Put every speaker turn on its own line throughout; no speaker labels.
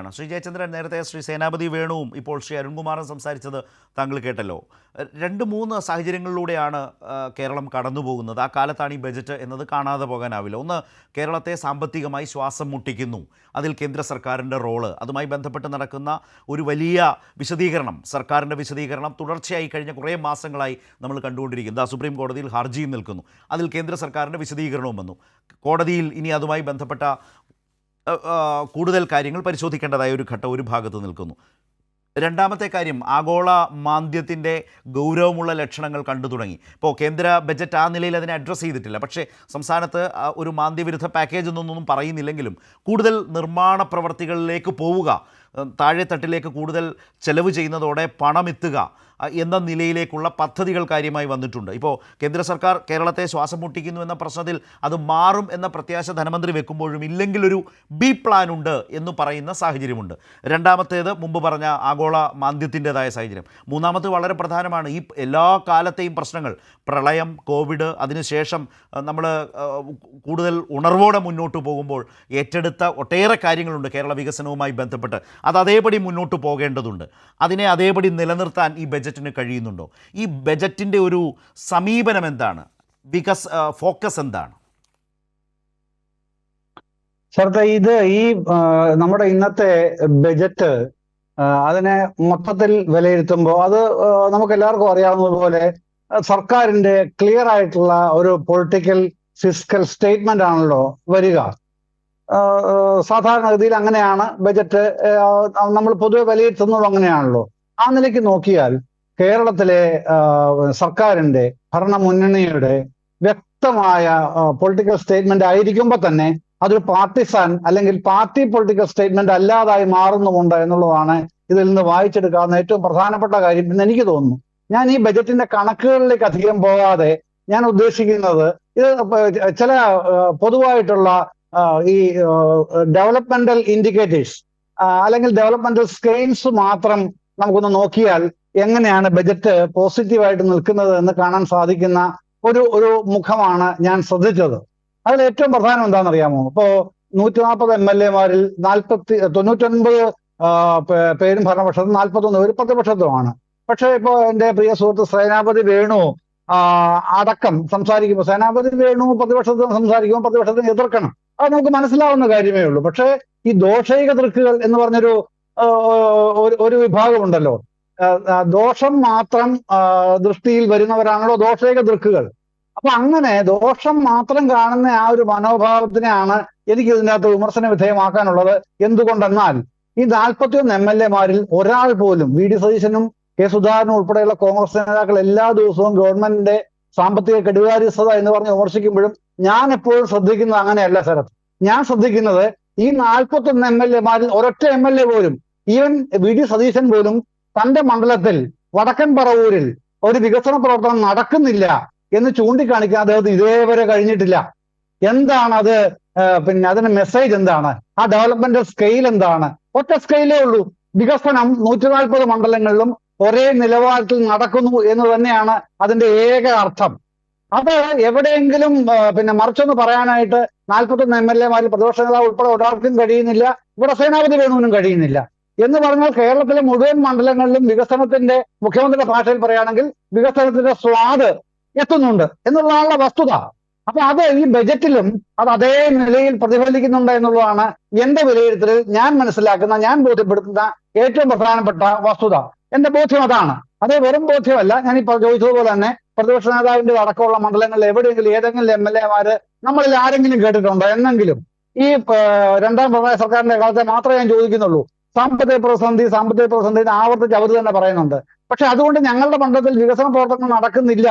ആണ് ശ്രീ ജയചന്ദ്രൻ നേരത്തെ ശ്രീ സേനാപതി വേണുവും ഇപ്പോൾ ശ്രീ അരുൺകുമാറും സംസാരിച്ചത് താങ്കൾ കേട്ടല്ലോ. രണ്ട് മൂന്ന് സാഹചര്യങ്ങളിലൂടെയാണ് കേരളം കടന്നു പോകുന്നത് ആ കാലത്താണ് ഈ ബജറ്റ് എന്നത് കാണാതെ പോകാനാവില്ല. ഒന്ന് കേരളത്തെ സാമ്പത്തികമായി ശ്വാസം മുട്ടിക്കുന്നു. അതിൽ കേന്ദ്ര സർക്കാരിന്റെ റോൾ. അതുമായി ബന്ധപ്പെട്ട് നടക്കുന്ന ഒരു വലിയ വിശദീകരണം സർക്കാരിന്റെ വിശദീകരണം തുടർച്ചയായി കഴിഞ്ഞ കുറേ മാസങ്ങളായി നമ്മൾ കണ്ടുകൊണ്ടിരിക്കുന്നത് ആ സുപ്രീം കോടതിയിൽ ഹർജിയും നിൽക്കുന്നു. അതിൽ കേന്ദ്ര സർക്കാരിന്റെ വിശദീകരണവും വന്നു. കോടതിയിൽ ഇനി അതുമായി ബന്ധപ്പെട്ട കൂടുതൽ കാര്യങ്ങൾ പരിശോധിക്കേണ്ടതായ ഒരു ഘട്ടം ഒരു ഭാഗത്ത് നിൽക്കുന്നു. രണ്ടാമത്തെ കാര്യം ആഗോള മാന്ദ്യത്തിന്റെ ഗൗരവമുള്ള ലക്ഷണങ്ങൾ കണ്ടു തുടങ്ങി. ഇപ്പോൾ കേന്ദ്ര ബജറ്റ് ആ നിലയിൽ അതിനെ അഡ്രസ്സ് ചെയ്തിട്ടില്ല. പക്ഷേ സംസ്ഥാനത്ത് ഒരു മാന്ദ്യവിരുദ്ധ പാക്കേജ് എന്നൊന്നും പറയുന്നില്ലെങ്കിലും കൂടുതൽ നിർമ്മാണ പ്രവർത്തികളിലേക്ക് പോവുക താഴെത്തട്ടിലേക്ക് കൂടുതൽ ചെലവ് ചെയ്യുന്നതോടെ പണമെത്തുക എന്ന നിലയിലേക്കുള്ള പദ്ധതികൾ കാര്യമായി വന്നിട്ടുണ്ട്. ഇപ്പോൾ കേന്ദ്ര സർക്കാർ കേരളത്തെ ശ്വാസം മുട്ടിക്കുന്നു എന്ന പ്രശ്നത്തിൽ അത് മാറും എന്ന പ്രത്യാശ ധനമന്ത്രി വെക്കുമ്പോഴും ഇല്ലെങ്കിലൊരു ബി പ്ലാൻ ഉണ്ട് എന്ന് പറയുന്ന സാഹചര്യമുണ്ട്. രണ്ടാമത്തേത് മുമ്പ് പറഞ്ഞ ആഗോള മാന്ദ്യത്തിന്റെതായ സാഹചര്യം. മൂന്നാമത് വളരെ പ്രധാനമാണ് ഈ എല്ലാ കാലത്തെയും പ്രശ്നങ്ങൾ. പ്രളയം കോവിഡ് അതിനുശേഷം നമ്മൾ കൂടുതൽ ഉണർവോടെ മുന്നോട്ട് പോകുമ്പോൾ ഏറ്റെടുത്ത ഒട്ടേറെ കാര്യങ്ങളുണ്ട് കേരള വികസനവുമായി ബന്ധപ്പെട്ട്. അത് അതേപടി മുന്നോട്ട് പോകേണ്ടതുണ്ട്. അതിനെ അതേപടി നിലനിർത്താൻ ഈ ബജറ്റിന് കഴിയുന്നുണ്ടോ? ഈ ബജറ്റിന്റെ ഒരു സമീപനം എന്താണ്? വികസ് ഫോക്കസ് എന്താണ്?
ശരത്തെ ഇത് ഈ നമ്മുടെ ഇന്നത്തെ ബജറ്റ് അതിനെ മൊത്തത്തിൽ വിലയിരുത്തുമ്പോൾ അത് നമുക്ക് എല്ലാവർക്കും അറിയാവുന്നതുപോലെ സർക്കാരിന്റെ ക്ലിയർ ആയിട്ടുള്ള ഒരു പൊളിറ്റിക്കൽ ഫിസിക്കൽ സ്റ്റേറ്റ്മെന്റ് ആണല്ലോ വരിക. സാധാരണഗതിയിൽ അങ്ങനെയാണ് ബജറ്റ് നമ്മൾ പൊതുവെ വിലയിരുത്തുന്നത് അങ്ങനെയാണല്ലോ. ആ നിലയ്ക്ക് നോക്കിയാൽ കേരളത്തിലെ സർക്കാരിന്റെ സർക്കാരിന്റെ ഭരണമുന്നണിയുടെ വ്യക്തമായ പൊളിറ്റിക്കൽ സ്റ്റേറ്റ്മെന്റ് ആയിരിക്കുമ്പോൾ തന്നെ അതൊരു പാർട്ടിസാൻ അല്ലെങ്കിൽ പാർട്ടി പൊളിറ്റിക്കൽ സ്റ്റേറ്റ്മെന്റ് അല്ലാതായി മാറുന്നുമുണ്ട് എന്നുള്ളതാണ് ഇതിൽ നിന്ന് വായിച്ചെടുക്കാവുന്ന ഏറ്റവും പ്രധാനപ്പെട്ട കാര്യം എന്ന് എനിക്ക് തോന്നുന്നു. ഞാൻ ഈ ബജറ്റിന്റെ കണക്കുകളിലേക്ക് അധികം പോകാതെ ഞാൻ ഉദ്ദേശിക്കുന്നത് ഇത് ചില പൊതുവായിട്ടുള്ള ഈ ഡെവലപ്മെന്റൽ ഇൻഡിക്കേറ്റേഴ്സ് അല്ലെങ്കിൽ ഡെവലപ്മെന്റൽ സ്കെയിൽസ് മാത്രം നമുക്കൊന്ന് നോക്കിയാൽ എങ്ങനെയാണ് ബജറ്റ് പോസിറ്റീവായിട്ട് നിൽക്കുന്നത് എന്ന് കാണാൻ സാധിക്കുന്ന ഒരു ഒരു മുഖമാണ് ഞാൻ ശ്രദ്ധിച്ചത്. അതിൽ ഏറ്റവും പ്രധാനം എന്താണെന്ന് അറിയാമോ ഇപ്പോ നൂറ്റി നാൽപ്പത് എം എൽ എമാരിൽ നാൽപ്പത്തി തൊണ്ണൂറ്റൊൻപത് പേരും ഭരണപക്ഷത്തും നാൽപ്പത്തൊന്ന് ഒരു പ്രതിപക്ഷത്തുമാണ്. പക്ഷേ ഇപ്പോ എന്റെ പ്രിയ സുഹൃത്ത് സേനാപതി വേണു അടക്കം സംസാരിക്കുമ്പോൾ സേനാപതി വേണു പ്രതിപക്ഷത്ത് സംസാരിക്കുമ്പോൾ പ്രതിപക്ഷത്തിന് എതിർക്കണം. അത് നമുക്ക് മനസ്സിലാവുന്ന കാര്യമേ ഉള്ളൂ. പക്ഷേ ഈ ദോഷൈക ദൃക്കുകൾ എന്ന് പറഞ്ഞൊരു ഒരു- വിഭാഗമുണ്ടല്ലോ. ദോഷം മാത്രം ദൃഷ്ടിയിൽ വരുന്നവരാണല്ലോ ദോഷൈക ദൃക്കുകൾ. അപ്പൊ അങ്ങനെ ദോഷം മാത്രം കാണുന്ന ആ ഒരു മനോഭാവത്തിനെയാണ് എനിക്ക് ഇതിനകത്ത് വിമർശന വിധേയമാക്കാനുള്ളത്. എന്തുകൊണ്ടെന്നാൽ ഈ നാൽപ്പത്തിയൊന്ന് എം എൽ എമാരിൽ ഒരാൾ പോലും വി. ഡി. സതീശനും കെ. സുധാകരനും ഉൾപ്പെടെയുള്ള കോൺഗ്രസ് നേതാക്കൾ എല്ലാ ദിവസവും ഗവൺമെന്റിന്റെ സാമ്പത്തിക കെടുകാര്യസ്ഥത എന്ന് പറഞ്ഞ് വിമർശിക്കുമ്പോഴും ഞാൻ എപ്പോഴും ശ്രദ്ധിക്കുന്നത് അങ്ങനെയല്ല ശരത് ഞാൻ ശ്രദ്ധിക്കുന്നത് ഈ നാൽപ്പത്തൊന്ന് എം എൽ എമാരിൽ ഒരൊറ്റ എം എൽ എ പോലും ഈവൻ വി ഡി സതീശൻ പോലും തന്റെ മണ്ഡലത്തിൽ വടക്കൻ പറവൂരിൽ ഒരു വികസന പ്രവർത്തനം നടക്കുന്നില്ല എന്ന് ചൂണ്ടിക്കാണിക്കാൻ അദ്ദേഹത്തിന് ഇതേവരെ കഴിഞ്ഞിട്ടില്ല. എന്താണ് അത്? പിന്നെ അതിന്റെ മെസ്സേജ് എന്താണ്? ആ ഡെവലപ്മെന്റ് സ്കെയിൽ എന്താണ്? ഒറ്റ സ്കെയിലേ ഉള്ളൂ. വികസനം നൂറ്റി നാൽപ്പത് മണ്ഡലങ്ങളിലും ഒരേ നിലവാരത്തിൽ നടക്കുന്നു എന്ന് തന്നെയാണ് അതിന്റെ ഏക അർത്ഥം. അത് എവിടെയെങ്കിലും പിന്നെ മറിച്ചൊന്ന് പറയാനായിട്ട് നാൽപ്പത്തൊന്ന് എം എൽ എമാരിൽ പ്രതിപക്ഷ നേതാവ് ഉൾപ്പെടെ ഒരാൾക്കും കഴിയുന്നില്ല ഇവിടെ സേനാപതി വേണുവിനും കഴിയുന്നില്ല. എന്ന് പറഞ്ഞാൽ കേരളത്തിലെ മുഴുവൻ മണ്ഡലങ്ങളിലും വികസനത്തിന്റെ മുഖ്യമന്ത്രിയുടെ ഭാഷയിൽ പറയുകയാണെങ്കിൽ വികസനത്തിന്റെ സ്വാദ് എത്തുന്നുണ്ട് എന്നുള്ളതാണുള്ള വസ്തുത. അപ്പൊ അത് ഈ ബജറ്റിലും അത് അതേ നിലയിൽ പ്രതിഫലിക്കുന്നുണ്ട് എന്നുള്ളതാണ് എന്റെ വിലയിരുത്തലിൽ ഞാൻ മനസ്സിലാക്കുന്ന ഞാൻ ബോധ്യപ്പെടുത്തുന്ന ഏറ്റവും പ്രധാനപ്പെട്ട വസ്തുത. എന്റെ ബോധ്യം അതാണ്. അത് വെറും ബോധ്യമല്ല. ഞാൻ ചോദിച്ചതുപോലെ തന്നെ പ്രതിപക്ഷ നേതാവിന്റെ അടക്കമുള്ള മണ്ഡലങ്ങളിൽ എവിടെയെങ്കിലും ഏതെങ്കിലും എം എൽ എമാര് നമ്മളിൽ ആരെങ്കിലും കേട്ടിട്ടുണ്ടോ? എന്നെങ്കിലും. ഈ രണ്ടാം പിണറായി സർക്കാരിന്റെ കാലത്തെ മാത്രമേ ഞാൻ ചോദിക്കുന്നുള്ളൂ. സാമ്പത്തിക പ്രതിസന്ധി സാമ്പത്തിക പ്രതിസന്ധി ആവർത്തിച്ച് അവർ തന്നെ പറയുന്നുണ്ട്. പക്ഷെ അതുകൊണ്ട് ഞങ്ങളുടെ മണ്ഡലത്തിൽ വികസന പ്രവർത്തനങ്ങൾ നടക്കുന്നില്ല.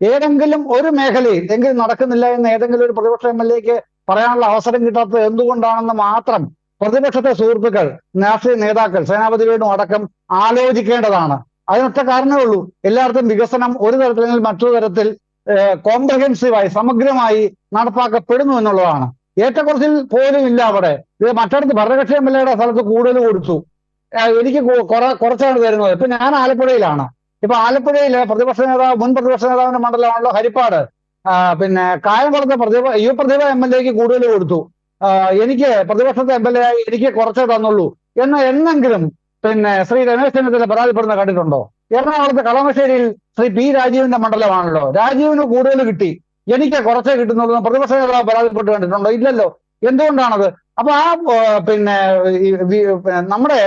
ഏതെങ്കിലും ഒരു മേഖലയിൽ എങ്കിലും നടക്കുന്നില്ല എന്ന് ഏതെങ്കിലും ഒരു പ്രതിപക്ഷ എം എൽ എക്ക് പറയാനുള്ള അവസരം കിട്ടാത്തത് എന്തുകൊണ്ടാണെന്ന് മാത്രം പ്രതിപക്ഷത്തെ സുഹൃത്തുക്കൾ രാഷ്ട്രീയ നേതാക്കൾ സേനാപതി വേണു അടക്കം ആലോചിക്കേണ്ടതാണ്. അതിനൊറ്റ കാരണമേ ഉള്ളൂ. എല്ലായിടത്തും വികസനം ഒരു തരത്തിലെങ്കിൽ മറ്റൊരു തരത്തിൽ കോംപ്രഹെൻസീവായി സമഗ്രമായി നടപ്പാക്കപ്പെടുന്നു എന്നുള്ളതാണ്. ഏറ്റക്കുറച്ചിൽ പോലും ഇല്ല അവിടെ. ഇത് മറ്റടുത്ത് ഭരണകക്ഷി എം എൽ എയുടെ സ്ഥലത്ത് കൂടുതൽ കൊടുത്തു. എനിക്ക് കുറച്ചാണ് തരുന്നത്. ഇപ്പൊ ഞാൻ ആലപ്പുഴയിലാണ്. ഇപ്പൊ ആലപ്പുഴയിലെ പ്രതിപക്ഷ നേതാവ് മുൻ പ്രതിപക്ഷ നേതാവിന്റെ മണ്ഡലമാണല്ലോ ഹരിപ്പാട്. പിന്നെ കായംകുളത്തെ Prathibha U Prathibha M L എക്ക് കൂടുതൽ കൊടുത്തു. എനിക്ക് പ്രതിപക്ഷത്തെ എം എൽ എ ആയി എനിക്ക് കുറച്ചേ തന്നുള്ളൂ. എന്ന എന്നെങ്കിലും പിന്നെ ശ്രീ രമേശ് പരാതിപ്പെടുന്ന കണ്ടിട്ടുണ്ടോ? എറണാകുളത്ത് കളമശ്ശേരിയിൽ ശ്രീ പി രാജീവിന്റെ മണ്ഡലമാണല്ലോ. രാജീവിന് കൂടുതൽ കിട്ടി. എനിക്ക് കുറച്ചേ കിട്ടുന്നുള്ളൂ പ്രതിപക്ഷ നേതാവ് പരാതിപ്പെട്ട് കണ്ടിട്ടുണ്ടോ? ഇല്ലല്ലോ. എന്തുകൊണ്ടാണത്? അപ്പൊ ആ പിന്നെ നമ്മുടെ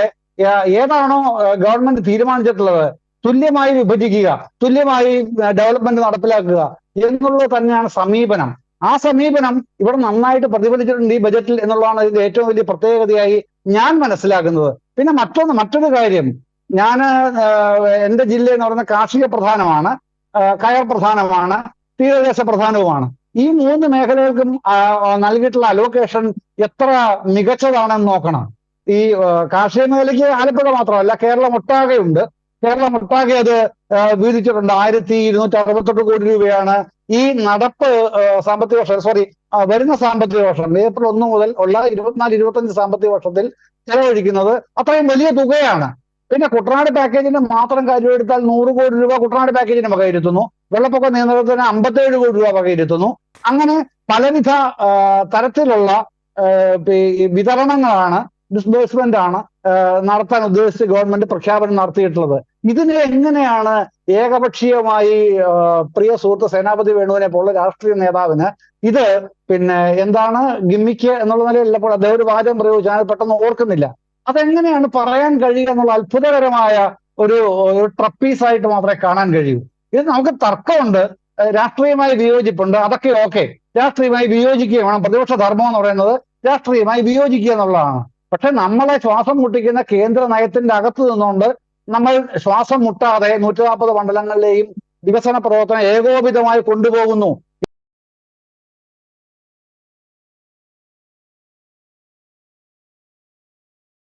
ഏതാണോ ഗവൺമെന്റ് തീരുമാനിച്ചിട്ടുള്ളത് തുല്യമായി വിഭജിക്കുക തുല്യമായി ഡെവലപ്മെന്റ് നടപ്പിലാക്കുക എന്നുള്ളത് തന്നെയാണ് സമീപനം. ആ സമീപനം ഇവിടെ നന്നായിട്ട് പ്രതിഫലിച്ചിട്ടുണ്ട് ഈ ബജറ്റിൽ എന്നുള്ളതാണ് ഇതിന്റെ ഏറ്റവും വലിയ പ്രത്യേകതയായി ഞാൻ മനസ്സിലാക്കുന്നത്. പിന്നെ മറ്റൊന്ന് മറ്റൊരു കാര്യം. ഞാൻ എന്റെ ജില്ല എന്ന് പറയുന്ന കാർഷിക പ്രധാനമാണ് കയർ പ്രധാനമാണ് തീരദേശ പ്രധാനവുമാണ്. ഈ മൂന്ന് മേഖലകൾക്കും നൽകിയിട്ടുള്ള അലോക്കേഷൻ എത്ര മികച്ചതാണെന്ന് നോക്കണം. ഈ കാർഷിക മേഖലയ്ക്ക് ആലപ്പുഴ മാത്രമല്ല കേരളം ഒട്ടാകെയുണ്ട്. കേരളം ഒട്ടാകെ അത് വീതിച്ചിട്ടുണ്ട്. ആയിരത്തി ഇരുന്നൂറ്റി അറുപത്തെട്ട് കോടി രൂപയാണ് ഈ നടപ്പ് സാമ്പത്തിക വർഷം സോറി വരുന്ന സാമ്പത്തിക വർഷം ഏപ്രിൽ ഒന്ന് മുതൽ ഉള്ള ഇരുപത്തിനാല് ഇരുപത്തഞ്ച് സാമ്പത്തിക വർഷത്തിൽ ചെലവഴിക്കുന്നത് അത്രയും വലിയ തുകയാണ്. പിന്നെ കുട്ടനാട് പാക്കേജിന് മാത്രം കാര്യമെടുത്താൽ നൂറ് കോടി രൂപ കുട്ടനാട് പാക്കേജിന് വകയിരുത്തുന്നു. വെള്ളപ്പൊക്ക നിയന്ത്രണത്തിന് അമ്പത്തേഴ് കോടി രൂപ വകയിരുത്തുന്നു. അങ്ങനെ പലവിധ തരത്തിലുള്ള വിതരണങ്ങളാണ് ഡിസ്ബേഴ്സ്മെന്റ് ആണ് നടത്താൻ ഉദ്ദേശിച്ച് ഗവൺമെന്റ് പ്രഖ്യാപനം നടത്തിയിട്ടുള്ളത്. ഇതിനെ എങ്ങനെയാണ് ഏകപക്ഷീയമായി പ്രിയ സുഹൃത്ത് സേനാപതി വേണുവിനെ പോലുള്ള രാഷ്ട്രീയ നേതാവിന് ഇത് പിന്നെ എന്താണ് ഗിമ്മിക്ക് എന്നുള്ള നിലയിൽ ഇപ്പോൾ അദ്ദേഹം ഒരു വാചകം പ്രയോഗിച്ചു. ഞാൻ പെട്ടെന്ന് ഓർക്കുന്നില്ല. അതെങ്ങനെയാണ് പറയാൻ കഴിയുക എന്നുള്ള അത്ഭുതകരമായ ഒരു ട്രപ്പീസ് ആയിട്ട് മാത്രമേ കാണാൻ കഴിയൂ. ഇത് നമുക്ക് തർക്കമുണ്ട്. രാഷ്ട്രീയമായി വിയോജിപ്പുണ്ട്. അതൊക്കെ ഓക്കെ. രാഷ്ട്രീയമായി വിയോജിക്കുക വേണം. പ്രതിപക്ഷ ധർമ്മം എന്ന് പറയുന്നത് രാഷ്ട്രീയമായി വിയോജിക്കുക എന്നുള്ളതാണ്. പക്ഷെ നമ്മളെ ശ്വാസം മുട്ടിക്കുന്ന കേന്ദ്ര നയത്തിന്റെ അകത്ത് നിന്നുകൊണ്ട് നമ്മൾ ശ്വാസം മുട്ടാതെ നൂറ്റി നാൽപ്പത് മണ്ഡലങ്ങളിലെയും വികസന പ്രവർത്തനം ഏകോപിതമായി കൊണ്ടുപോകുന്നു.